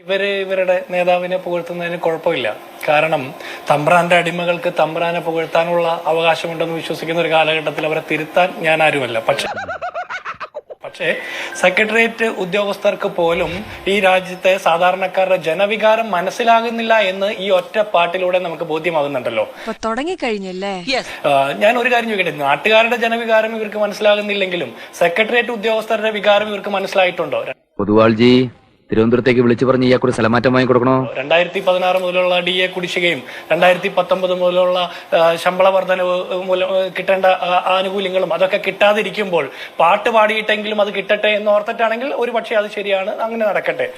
ഇവർ ഇവരുടെ നേതാവിനെ പുകഴ്ത്തുന്നതിന് കുഴപ്പമില്ല. കാരണം തമ്പ്രാന്റെ അടിമകൾക്ക് തമ്പ്രാനെ പുകഴ്ത്താനുള്ള അവകാശമുണ്ടെന്ന് വിശ്വസിക്കുന്ന ഒരു കാലഘട്ടത്തിൽ അവരെ തിരുത്താൻ ഞാൻ ആരുമല്ല. പക്ഷെ പക്ഷേ സെക്രട്ടേറിയറ്റ് ഉദ്യോഗസ്ഥർക്ക് പോലും ഈ രാജ്യത്തെ സാധാരണക്കാരുടെ ജനവികാരം മനസ്സിലാകുന്നില്ല എന്ന് ഈ ഒറ്റ പാട്ടിലൂടെ നമുക്ക് ബോധ്യമാകുന്നുണ്ടല്ലോ. തുടങ്ങിക്കഴിഞ്ഞല്ലേ? ഞാൻ ഒരു കാര്യം ചോദിക്കട്ടെ? നാട്ടുകാരുടെ ജനവികാരം ഇവർക്ക് മനസ്സിലാകുന്നില്ലെങ്കിലും സെക്രട്ടേറിയറ്റ് ഉദ്യോഗസ്ഥരുടെ വികാരം ഇവർക്ക് മനസ്സിലായിട്ടുണ്ടോ? പൊതുവാൾജി തിരുവനന്തപുരത്തേക്ക് വിളിച്ചു പറഞ്ഞ് ഇയാൾക്കൊരു സ്ഥലമാറ്റം വാങ്ങി കൊടുക്കണോ? രണ്ടായിരത്തി പതിനാറ് മുതലുള്ള ഡി എ കുടിശ്ശികയും രണ്ടായിരത്തി പത്തൊമ്പത് മുതലുള്ള ശമ്പള വർധനവ് കിട്ടേണ്ട ആനുകൂല്യങ്ങളും അതൊക്കെ കിട്ടാതിരിക്കുമ്പോൾ പാട്ട് പാടിയിട്ടെങ്കിലും അത് കിട്ടട്ടെ എന്ന് ഓർത്തിട്ടാണെങ്കിൽ ഒരു പക്ഷേ അത് ശരിയാണ് അങ്ങനെ നടക്കട്ടെ.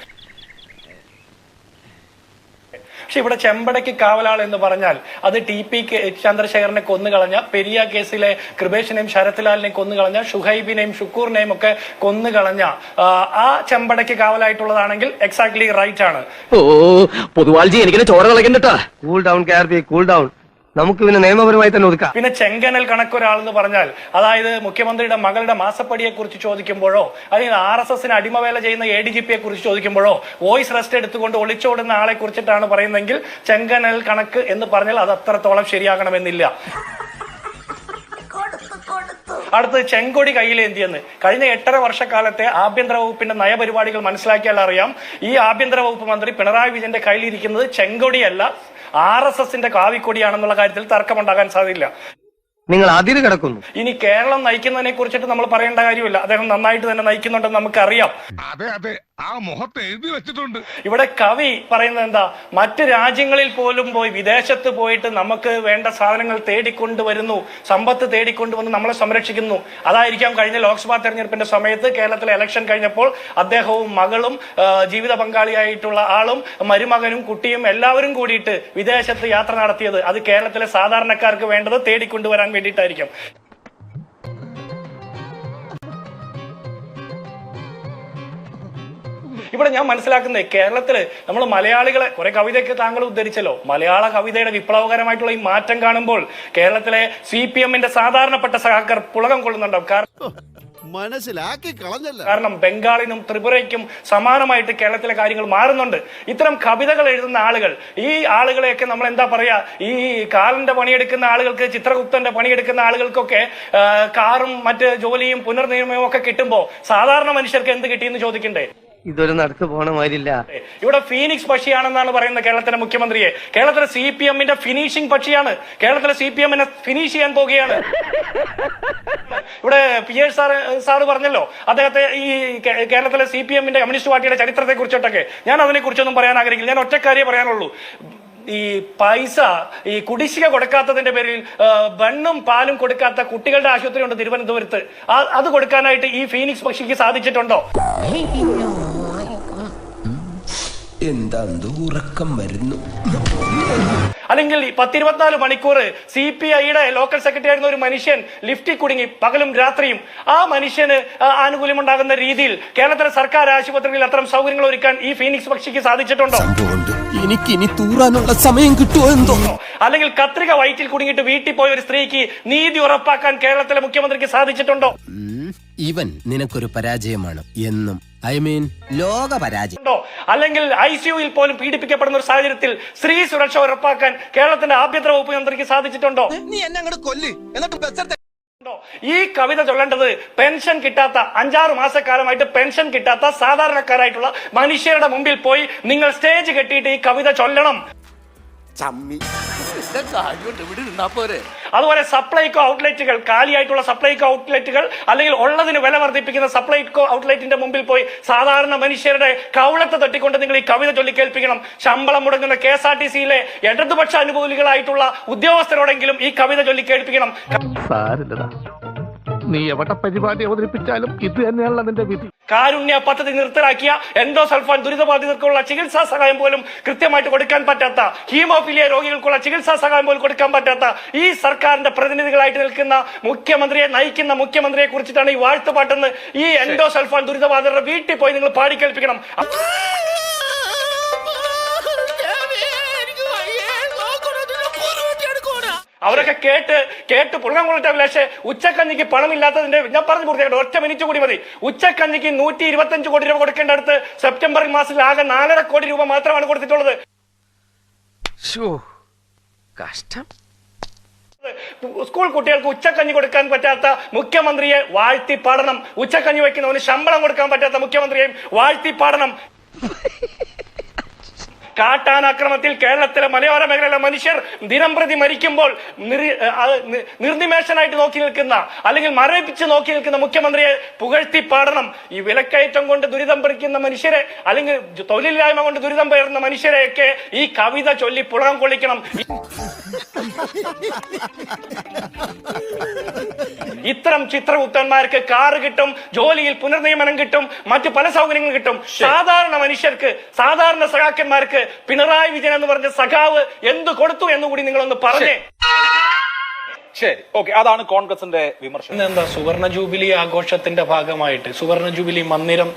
പക്ഷെ ഇവിടെ ചെമ്പടയ്ക്ക് കാവലാൾ എന്ന് പറഞ്ഞാൽ അത് ടി പി ചന്ദ്രശേഖരനെ കൊന്നുകളഞ്ഞ പെരിയ കേസിലെ കൃപേഷിനെയും ശരത്ലാലിനെയും കൊന്നുകളഞ്ഞ ഷുഹൈബിനെയും ഷുക്കൂറിനെയും ഒക്കെ കൊന്നുകളഞ്ഞ ആ, ചെമ്പടയ്ക്ക് കാവലായിട്ടുള്ളതാണെങ്കിൽ എക്സാക്ട്ലി റൈറ്റ് ആണ്. ഓ പൊതുവാൾജി എനിക്ക് ചോര കളക്കണ്ടട്ടാ കൂൾ ഡൗൺ കൂൾ ഡൗൺ നമുക്ക് പിന്നെ നിയമപരമായി തന്നെ ഒതുക്കാം. പിന്നെ ചെങ്കനൽ കണക്കൊരാൾ എന്ന് പറഞ്ഞാൽ അതായത് മുഖ്യമന്ത്രിയുടെ മകളുടെ മാസപ്പടിയെ കുറിച്ച് ചോദിക്കുമ്പോഴോ അല്ലെങ്കിൽ ആർ എസ് എസിന് അടിമവേല ചെയ്യുന്ന എ ഡി ജി പിയെ കുറിച്ച് ചോദിക്കുമ്പോഴോ വോയിസ് റെസ്റ്റ് എടുത്തുകൊണ്ട് ഒളിച്ചോടുന്ന ആളെ കുറിച്ചിട്ടാണ് പറയുന്നതെങ്കിൽ ചെങ്കനൽ കണക്ക് എന്ന് പറഞ്ഞാൽ അത് അത്രത്തോളം ശരിയാകണമെന്നില്ല. അടുത്ത് ചെങ്കൊടി കയ്യിലേന്തിയെന്ന് കഴിഞ്ഞ എട്ടര വർഷക്കാലത്തെ ആഭ്യന്തര വകുപ്പിന്റെ നയപരിപാടികൾ മനസ്സിലാക്കിയാൽ അറിയാം. ഈ ആഭ്യന്തര വകുപ്പ് മന്ത്രി പിണറായി വിജയന്റെ കയ്യിലിരിക്കുന്നത് ചെങ്കൊടിയല്ല ആർ എസ് എസിന്റെ കാവിക്കൊടിയാണെന്നുള്ള കാര്യത്തിൽ തർക്കമുണ്ടാകാൻ സാധ്യതയില്ല. നിങ്ങൾ അതിര് കിടക്കുന്നു. ഇനി കേരളം നയിക്കുന്നതിനെ കുറിച്ചിട്ട് നമ്മൾ പറയേണ്ട കാര്യമില്ല. അദ്ദേഹം നന്നായിട്ട് തന്നെ നയിക്കുന്നുണ്ടെന്ന് നമുക്കറിയാം. അതെ അതെ. ആ മുഖത്ത് എഴുതി വെച്ചിട്ടുണ്ട്. ഇവിടെ കവി പറയുന്നത് എന്താ? മറ്റു രാജ്യങ്ങളിൽ പോലും പോയി വിദേശത്ത് പോയിട്ട് നമുക്ക് വേണ്ട സാധനങ്ങൾ തേടിക്കൊണ്ട് വരുന്നു സമ്പത്ത് തേടിക്കൊണ്ട് വന്ന് നമ്മളെ സംരക്ഷിക്കുന്നു. അതായിരിക്കാം കഴിഞ്ഞ ലോക്സഭാ തെരഞ്ഞെടുപ്പിന്റെ സമയത്ത് കേരളത്തിലെ ഇലക്ഷൻ കഴിഞ്ഞപ്പോൾ അദ്ദേഹവും മകളും ജീവിത പങ്കാളിയായിട്ടുള്ള ആളും മരുമകനും കുട്ടിയും എല്ലാവരും കൂടിയിട്ട് വിദേശത്ത് യാത്ര നടത്തിയത് അത് കേരളത്തിലെ സാധാരണക്കാർക്ക് വേണ്ടത് തേടിക്കൊണ്ടുവരാൻ വേണ്ടിയിട്ടായിരിക്കും. ഇവിടെ ഞാൻ മനസ്സിലാക്കുന്നത് കേരളത്തിൽ നമ്മൾ മലയാളികളെ കുറെ കവിതയൊക്കെ താങ്കൾ ഉദ്ധരിച്ചല്ലോ. മലയാള കവിതയുടെ വിപ്ലവകരമായിട്ടുള്ള ഈ മാറ്റം കാണുമ്പോൾ കേരളത്തിലെ സി പി എമ്മിന്റെ സാധാരണപ്പെട്ട സഹാക്കർ പുളകം കൊള്ളുന്നുണ്ടാവും. കാരണം മനസ്സിലാക്കി കളഞ്ഞല്ല. കാരണം ബംഗാളിനും ത്രിപുരയ്ക്കും സമാനമായിട്ട് കേരളത്തിലെ കാര്യങ്ങൾ മാറുന്നുണ്ട്. ഇത്തരം കവിതകൾ എഴുതുന്ന ആളുകൾ ഈ ആളുകളെയൊക്കെ നമ്മൾ എന്താ പറയാ ഈ കാലിന്റെ പണിയെടുക്കുന്ന ആളുകൾക്ക് ചിത്രഗുപ്തന്റെ പണിയെടുക്കുന്ന ആളുകൾക്കൊക്കെ കാറും മറ്റ് ജോലിയും പുനർനിയമവും ഒക്കെ കിട്ടുമ്പോ സാധാരണ മനുഷ്യർക്ക് എന്ത് കിട്ടിയെന്ന് ചോദിക്കണ്ടേ? ഇതൊരു നടക്ക് പോണ മാതിരില്ല. ഇവിടെ ഫീനിക്സ് പക്ഷിയാണെന്നാണ് പറയുന്നത് കേരളത്തിലെ മുഖ്യമന്ത്രിയെ. കേരളത്തിലെ സി പി എമ്മിന്റെ ഫിനിഷിംഗ് പക്ഷിയാണ്. കേരളത്തിലെ സി പി എമ്മിനെ ഫിനിഷ് ചെയ്യാൻ പോകുകയാണ്. ഇവിടെ പി എസ് സാർ സാറ് പറഞ്ഞല്ലോ അദ്ദേഹത്തെ ഈ കേരളത്തിലെ സി പി എമ്മിന്റെ കമ്മ്യൂണിസ്റ്റ് പാർട്ടിയുടെ ചരിത്രത്തെ കുറിച്ചിട്ടൊക്കെ ഞാൻ അതിനെ കുറിച്ചൊന്നും പറയാൻ ആഗ്രഹിക്കില്ല. ഞാൻ ഒറ്റക്കാരിയെ പറയാനുള്ളൂ. ഈ പൈസ ഈ കുടിശ്ശിക കൊടുക്കാത്തതിന്റെ പേരിൽ വെണ്ണും പാലും കൊടുക്കാത്ത കുട്ടികളുടെ ആശുപത്രി ഉണ്ട് തിരുവനന്തപുരത്ത്. അത് കൊടുക്കാനായിട്ട് ഈ ഫീനിക്സ് പക്ഷിക്ക് സാധിച്ചിട്ടുണ്ടോ? എന്താ ഉറക്കം വരുന്നു. അല്ലെങ്കിൽ പത്തിരുപത്തിനാല് മണിക്കൂർ സി പി ഐയുടെ ലോക്കൽ സെക്രട്ടറി ആയിരുന്ന ഒരു മനുഷ്യൻ ലിഫ്റ്റിൽ കുടുങ്ങി പകലും രാത്രിയും. ആ മനുഷ്യന് ആനുകൂല്യം ആനുകൂല്യമുണ്ടാകുന്ന രീതിയിൽ കേരളത്തിലെ സർക്കാർ ആശുപത്രികളിൽ അത്തരം സൗകര്യങ്ങൾ ഒരുക്കാൻ ഈ ഫീനിക്സ് പക്ഷിക്ക് സാധിച്ചിട്ടുണ്ടോ? എനിക്കിനി തൂറാനുള്ള സമയം കിട്ടുമോ എന്തോ? അല്ലെങ്കിൽ കത്രിക വയറ്റിൽ കുടുങ്ങിയിട്ട് വീട്ടിൽ പോയ ഒരു സ്ത്രീക്ക് നീതി ഉറപ്പാക്കാൻ കേരളത്തിലെ മുഖ്യമന്ത്രിക്ക് സാധിച്ചിട്ടുണ്ടോ? ഇവൻ നിനക്കൊരു പരാജയമാണ് എന്നും ഐ മീൻ ലോക പരാജയം. അല്ലെങ്കിൽ ഐ സിയുയിൽ പോലും പീഡിപ്പിക്കപ്പെടുന്ന ഒരു സാഹചര്യത്തിൽ സ്ത്രീ സുരക്ഷ ഉറപ്പാക്കാൻ കേരളത്തിന്റെ ആഭ്യന്തര വകുപ്പ് മന്ത്രിക്ക് സാധിച്ചിട്ടുണ്ടോ? നീ എന്നെ അങ്ങോട്ട് കൊല്ലി. എന്നിട്ട് ബസ്? ഈ കവിത ചൊല്ലേണ്ടത് പെൻഷൻ കിട്ടാത്ത അഞ്ചാറ് മാസക്കാലമായിട്ട് പെൻഷൻ കിട്ടാത്ത സാധാരണക്കാരായിട്ടുള്ള മനുഷ്യരുടെ മുമ്പിൽ പോയി നിങ്ങൾ സ്റ്റേജ് കെട്ടിയിട്ട് ഈ കവിത ചൊല്ലണം. അതുപോലെ സപ്ലൈകോ ഔട്ട്ലെറ്റുകൾ കാലിയായിട്ടുള്ള സപ്ലൈകോ ഔട്ട്ലെറ്റുകൾ അല്ലെങ്കിൽ ഉള്ളതിന് വില വർദ്ധിപ്പിക്കുന്ന സപ്ലൈകോ ഔട്ട്ലെറ്റിന്റെ മുമ്പിൽ പോയി സാധാരണ മനുഷ്യരുടെ കൗളത്തെ തട്ടിക്കൊണ്ട് നിങ്ങൾ ഈ കവിത ചൊല്ലി കേൾപ്പിക്കണം. ശമ്പളം മുടങ്ങുന്ന കെ എസ് ആർ ടി സിയിലെ ഇടതുപക്ഷ അനുകൂലികളായിട്ടുള്ള ഉദ്യോഗസ്ഥരോടെങ്കിലും ഈ കവിത ചൊല്ലി കേൾപ്പിക്കണം. സാരില്ലടാ. നീ എവിടെ പരിപാടി അവതരിപ്പിച്ചാലും ഇത് തന്നെയാണല്ലോ നിന്റെ വിധി. കാരുണ്യ പദ്ധതി നിർത്തലാക്കിയ എൻഡോ സൾഫാൻ ദുരിതബാധിതർക്കുള്ള ചികിത്സാ സഹായം പോലും കൃത്യമായിട്ട് കൊടുക്കാൻ പറ്റാത്ത ഹീമോഫിലിയ രോഗികൾക്കുള്ള ചികിത്സാ സഹായം പോലും കൊടുക്കാൻ പറ്റാത്ത ഈ സർക്കാരിന്റെ പ്രതിനിധികളായിട്ട് നിൽക്കുന്ന മുഖ്യമന്ത്രിയെ നയിക്കുന്ന മുഖ്യമന്ത്രിയെ കുറിച്ചിട്ടാണ് ഈ വാഴ്ത്തുപാട്ടെന്ന് ഈ എൻഡോ സൾഫാൻ ദുരിതബാധിതരുടെ വീട്ടിൽ പോയി നിങ്ങൾ പാടിക്കേൽപ്പിക്കണം. അവരൊക്കെ കേട്ട് കേട്ട് പുറകം കൊള്ളിട്ട അഭിലാഷ്. ഉച്ചക്കഞ്ഞിക്ക് പണമില്ലാത്തതിന്റെ ഞാൻ പറഞ്ഞു പൂർത്തിയാക്കട്ടെ. ഒറ്റ മിനിറ്റ് കൂടി മതി. ഉച്ചക്കഞ്ഞിക്ക് നൂറ്റി ഇരുപത്തഞ്ച് കോടി രൂപ കൊടുക്കേണ്ട അടുത്ത് സെപ്റ്റംബർ മാസത്തിൽ ആകെ നാലര കോടി രൂപ മാത്രമാണ് കൊടുത്തിട്ടുള്ളത്. കഷ്ടം. സ്കൂൾ കുട്ടികൾക്ക് ഉച്ചക്കഞ്ഞി കൊടുക്കാൻ പറ്റാത്ത മുഖ്യമന്ത്രിയെ വാഴ്ത്തി പാടണം. ഉച്ചക്കഞ്ഞി വയ്ക്കുന്നവന് ശമ്പളം കൊടുക്കാൻ പറ്റാത്ത മുഖ്യമന്ത്രിയെയും വാഴ്ത്തി പാടണം. കാട്ടാനാക്രമത്തിൽ കേരളത്തിലെ മലയോര മേഖലയിലെ മനുഷ്യർ ദിനം പ്രതി മരിക്കുമ്പോൾ നിർനിമേഷനായിട്ട് നോക്കി നിൽക്കുന്ന അല്ലെങ്കിൽ മരവിപ്പിച്ച് നോക്കി നിൽക്കുന്ന മുഖ്യമന്ത്രിയെ പുകഴ്ത്തി പാടണം. ഈ വിലക്കയറ്റം കൊണ്ട് ദുരിതം പിടിക്കുന്ന മനുഷ്യരെ അല്ലെങ്കിൽ തൊഴിലില്ലായ്മ കൊണ്ട് ദുരിതം പേരുന്ന മനുഷ്യരെയൊക്കെ ഈ കവിത ചൊല്ലി പുളകം കൊള്ളിക്കണം. ഇത്തരം ചിത്രഗുപ്തന്മാർക്ക് കാറ് കിട്ടും ജോലിയിൽ പുനർനിയമനം കിട്ടും മറ്റു പല സൗകര്യങ്ങളും കിട്ടും. സാധാരണ മനുഷ്യർക്ക് സാധാരണ സഖാക്കന്മാർക്ക് പിണറായി വിജയൻ എന്ന് പറഞ്ഞ സഖാവ് എന്ത് കൊടുത്തു എന്നുകൂടി നിങ്ങളൊന്ന് പറഞ്ഞേ. ശരി. ഓക്കെ അതാണ് കോൺഗ്രസിന്റെ വിമർശനം. എന്താ സുവർണ ജൂബിലി ആഘോഷത്തിന്റെ ഭാഗമായിട്ട് സുവർണ ജൂബിലി മന്ദിരം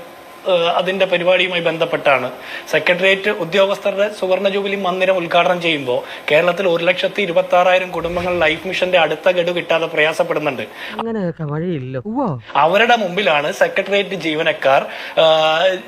അതിന്റെ പരിപാടിയുമായി ബന്ധപ്പെട്ടാണ്. സെക്രട്ടേറിയറ്റ് ഉദ്യോഗസ്ഥരുടെ സുവർണ ജൂബിലി മന്ദിരം ഉദ്ഘാടനം ചെയ്യുമ്പോൾ കേരളത്തിൽ ഒരു ലക്ഷത്തി ഇരുപത്തി ആറായിരം കുടുംബങ്ങൾ ലൈഫ് മിഷന്റെ അടുത്ത ഗഡു കിട്ടാതെ പ്രയാസപ്പെടുന്നുണ്ട്. അവരുടെ മുമ്പിലാണ് സെക്രട്ടേറിയറ്റ് ജീവനക്കാർ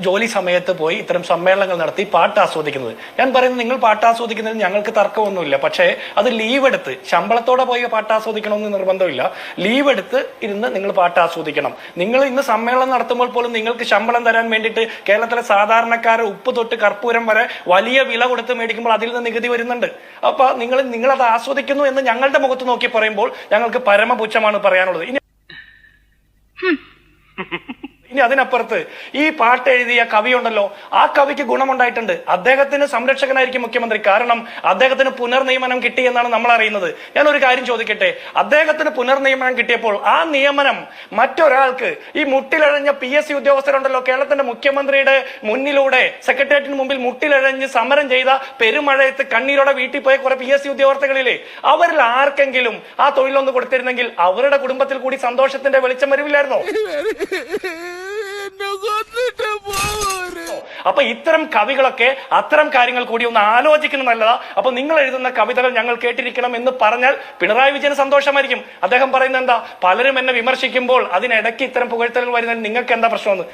ജോലി സമയത്ത് പോയി ഇത്തരം സമ്മേളനങ്ങൾ നടത്തി പാട്ട് ആസ്വദിക്കുന്നത് ഞാൻ പറയുന്നത് നിങ്ങൾ പാട്ട് ആസ്വദിക്കുന്നതിൽ ഞങ്ങൾക്ക് തർക്കമൊന്നുമില്ല. പക്ഷേ അത് ലീവ് എടുത്ത് ശമ്പളത്തോടെ പോയി പാട്ട് ആസ്വദിക്കണമെന്ന് നിർബന്ധമില്ല. ലീവ് എടുത്ത് ഇരുന്ന് നിങ്ങൾ പാട്ട് ആസ്വദിക്കണം നിങ്ങൾ ഇന്ന് സമ്മേളനം നടത്തുമ്പോൾ പോലും നിങ്ങൾക്ക് ശമ്പളം തരാൻ വേണ്ടിയിട്ട് കേരളത്തിലെ സാധാരണക്കാർ ഉപ്പ് തൊട്ട് കർപ്പൂരം വരെ വലിയ വില കൊടുത്ത് മേടിക്കുമ്പോൾ അതിൽ നിന്ന് നികുതി വരുന്നുണ്ട്. അപ്പൊ നിങ്ങൾ നിങ്ങളത് ആസ്വദിക്കുന്നു എന്ന് ഞങ്ങളുടെ മുഖത്ത് നോക്കി പറയുമ്പോൾ ഞങ്ങൾക്ക് പരമപുച്ഛമാണ് പറയാനുള്ളത്. ഇനി ഇനി അതിനപ്പുറത്ത് ഈ പാട്ട് എഴുതിയ കവി ഉണ്ടല്ലോ ആ കവിക്ക് ഗുണമുണ്ടായിട്ടുണ്ട്. അദ്ദേഹത്തിന് സംരക്ഷകനായിരിക്കും മുഖ്യമന്ത്രി. കാരണം അദ്ദേഹത്തിന് പുനർനിയമനം കിട്ടി എന്നാണ് നമ്മൾ അറിയുന്നത്. ഞാൻ ഒരു കാര്യം ചോദിക്കട്ടെ? അദ്ദേഹത്തിന് പുനർനിയമനം കിട്ടിയപ്പോൾ ആ നിയമനം മറ്റൊരാൾക്ക് ഈ മുട്ടിലഴഞ്ഞ പി എസ് സി ഉദ്യോഗസ്ഥരുണ്ടല്ലോ കേരളത്തിന്റെ മുഖ്യമന്ത്രിയുടെ മുന്നിലൂടെ സെക്രട്ടേറിയറ്റിന് മുമ്പിൽ മുട്ടിലഴഞ്ഞ് സമരം ചെയ്ത പെരുമഴയത്ത് കണ്ണീരോടെ വീട്ടിൽ പോയ കുറെ പി എസ് സി ഉദ്യോഗസ്ഥകളില്ലേ അവരിൽ ആർക്കെങ്കിലും ആ തൊഴിലൊന്ന് കൊടുത്തിരുന്നെങ്കിൽ അവരുടെ കുടുംബത്തിൽ കൂടി സന്തോഷത്തിന്റെ വെളിച്ചം വരില്ലായിരുന്നോ അപ്പൊ ഇത്തരം കവികളൊക്കെ അത്തരം കാര്യങ്ങൾ കൂടി ഒന്ന് ആലോചിക്കുന്നത് നല്ലതാ. അപ്പൊ നിങ്ങൾ എഴുതുന്ന കവിതകൾ ഞങ്ങൾ കേട്ടിരിക്കണം എന്ന് പറഞ്ഞാൽ പിണറായി വിജയൻ സന്തോഷമായിരിക്കും. അദ്ദേഹം പറയുന്നത് എന്താ? പലരും എന്നെ വിമർശിക്കുമ്പോൾ അതിനിടയ്ക്ക് ഇത്തരം പുകഴ്ത്തലുകൾ വരുന്നതിൽ നിങ്ങൾക്ക് എന്താ പ്രശ്നമെന്ന്?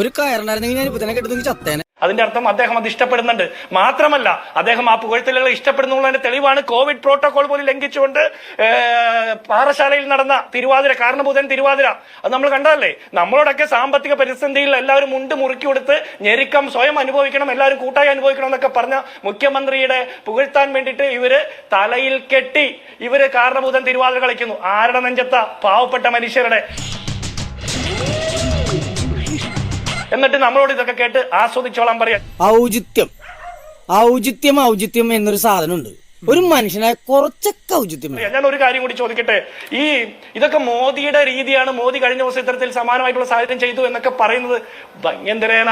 ഒരു കയറുണ്ടായിരുന്നെങ്കിൽ ഞാൻ ഇപ്പൊ തന്നെ കെട്ടുന്നെങ്കിൽ ചത്തേനെ. അതിന്റെ അർത്ഥം അദ്ദേഹം അത് ഇഷ്ടപ്പെടുന്നുണ്ട്. മാത്രമല്ല അദ്ദേഹം ആ പുകഴ്ത്തലുകൾ ഇഷ്ടപ്പെടുന്നുള്ളതിന്റെ തെളിവാണ് കോവിഡ് പ്രോട്ടോകോൾ പോലും ലംഘിച്ചുകൊണ്ട് പാറശാലയിൽ നടന്ന തിരുവാതിര കാരണഭൂതൻ തിരുവാതിര. അത് നമ്മൾ കണ്ടതല്ലേ? നമ്മളോടൊക്കെ സാമ്പത്തിക പ്രതിസന്ധിയിൽ എല്ലാവരും മുണ്ട് മുറുക്കി കൊടുത്ത് ഞെരുക്കം സ്വയം അനുഭവിക്കണം എല്ലാവരും കൂട്ടായി അനുഭവിക്കണം എന്നൊക്കെ പറഞ്ഞ മുഖ്യമന്ത്രിയുടെ പുകഴ്ത്താൻ വേണ്ടിയിട്ട് ഇവർ തലയിൽ കെട്ടി ഇവർ കാരണഭൂതൻ തിരുവാതിര കളിക്കുന്നു. ആരുടെ നെഞ്ചത്ത? പാവപ്പെട്ട മനുഷ്യരുടെ. എന്നിട്ട് നമ്മളോട് ഇതൊക്കെ കേട്ട് ആസ്വദിച്ചോളാൻ പറയാം. ഔചിത്യം. ഔചിത്യം ഔചിത്യം എന്നൊരു സാധനമുണ്ട്. ഒരു മനുഷ്യനായ കുറച്ചൊക്കെ ഔചിത്യം ഞാൻ ഒരു കാര്യം കൂടി ചോദിക്കട്ടെ? ഈ ഇതൊക്കെ മോദിയുടെ രീതിയാണ്. മോദി കഴിഞ്ഞ ദിവസം ഇത്തരത്തിൽ സമാനമായിട്ടുള്ള സാഹചര്യം ചെയ്തു എന്നൊക്കെ പറയുന്നത് ഭംഗ്യന്തരേന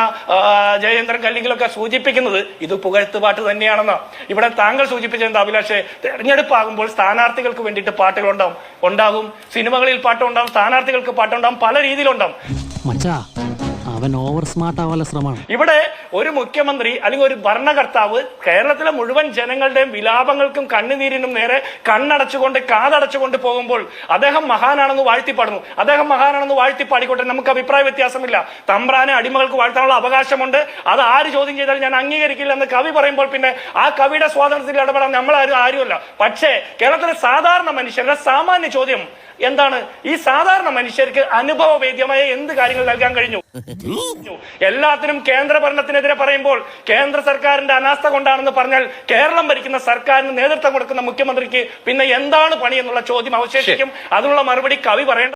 ജയേന്ദ്രൻ ജയചന്ദ്രൻ കല്ലിങ്കിലൊക്കെ സൂചിപ്പിക്കുന്നത് ഇത് പുകഴ്ത്ത് പാട്ട് തന്നെയാണെന്ന്. ഇവിടെ താങ്കൾ സൂചിപ്പിച്ച എന്താ അഭിലാഷേ? തെരഞ്ഞെടുപ്പാകുമ്പോൾ സ്ഥാനാർത്ഥികൾക്ക് വേണ്ടിയിട്ട് പാട്ടുകൾ ഉണ്ടാവും ഉണ്ടാകും. സിനിമകളിൽ പാട്ടുണ്ടാവും. സ്ഥാനാർത്ഥികൾക്ക് പാട്ടുണ്ടാവും. പല രീതിയിലുണ്ടാവും. മച്ചാ അവൻ ഓവർ സ്മാർട്ട് ആവാനുള്ള ശ്രമമാണ്. ഇവിടെ ഒരു മുഖ്യമന്ത്രി അല്ലെങ്കിൽ ഒരു ഭരണകർത്താവ് കേരളത്തിലെ മുഴുവൻ ജനങ്ങളുടെയും വിലാപങ്ങൾക്കും കണ്ണുനീരിനും നേരെ കണ്ണടച്ചുകൊണ്ട് കാതടച്ചുകൊണ്ട് പോകുമ്പോൾ അദ്ദേഹം മഹാനാണെന്ന് വാഴ്ത്തിപ്പാടുന്നു. അദ്ദേഹം മഹാനാണെന്ന് വാഴ്ത്തിപ്പാടിക്കോട്ടെ നമുക്ക് അഭിപ്രായ വ്യത്യാസമില്ല. തമ്പ്രാനെ അടിമകൾക്ക് വാഴ്ത്താനുള്ള അവകാശമുണ്ട്. അത് ആര് ചോദ്യം ചെയ്താൽ ഞാൻ അംഗീകരിക്കില്ല എന്ന് കവി പറയുമ്പോൾ പിന്നെ ആ കവിയുടെ സ്വാതന്ത്ര്യത്തിൽ ഇടപെടാൻ നമ്മളാരും ആരും ആരുമല്ല. പക്ഷേ കേരളത്തിലെ സാധാരണ മനുഷ്യരുടെ സാമാന്യ ചോദ്യം എന്താണ്? ഈ സാധാരണ മനുഷ്യർക്ക് അനുഭവവേദ്യമായ എന്ത് കാര്യങ്ങൾ നൽകാൻ കഴിഞ്ഞു? എല്ലാത്തിനും കേന്ദ്ര ഭരണത്തിനെതിരെ പറയുമ്പോൾ കേന്ദ്ര സർക്കാരിന്റെ അനാസ്ഥ കൊണ്ടാണെന്ന് പറഞ്ഞാൽ കേരളം ഭരിക്കുന്ന സർക്കാരിന് നേതൃത്വം കൊടുക്കുന്ന മുഖ്യമന്ത്രിക്ക് പിന്നെ എന്താണ് പണി എന്നുള്ള ചോദ്യം അവശേഷിക്കും. അതിനുള്ള മറുപടി കവി പറയേണ്ട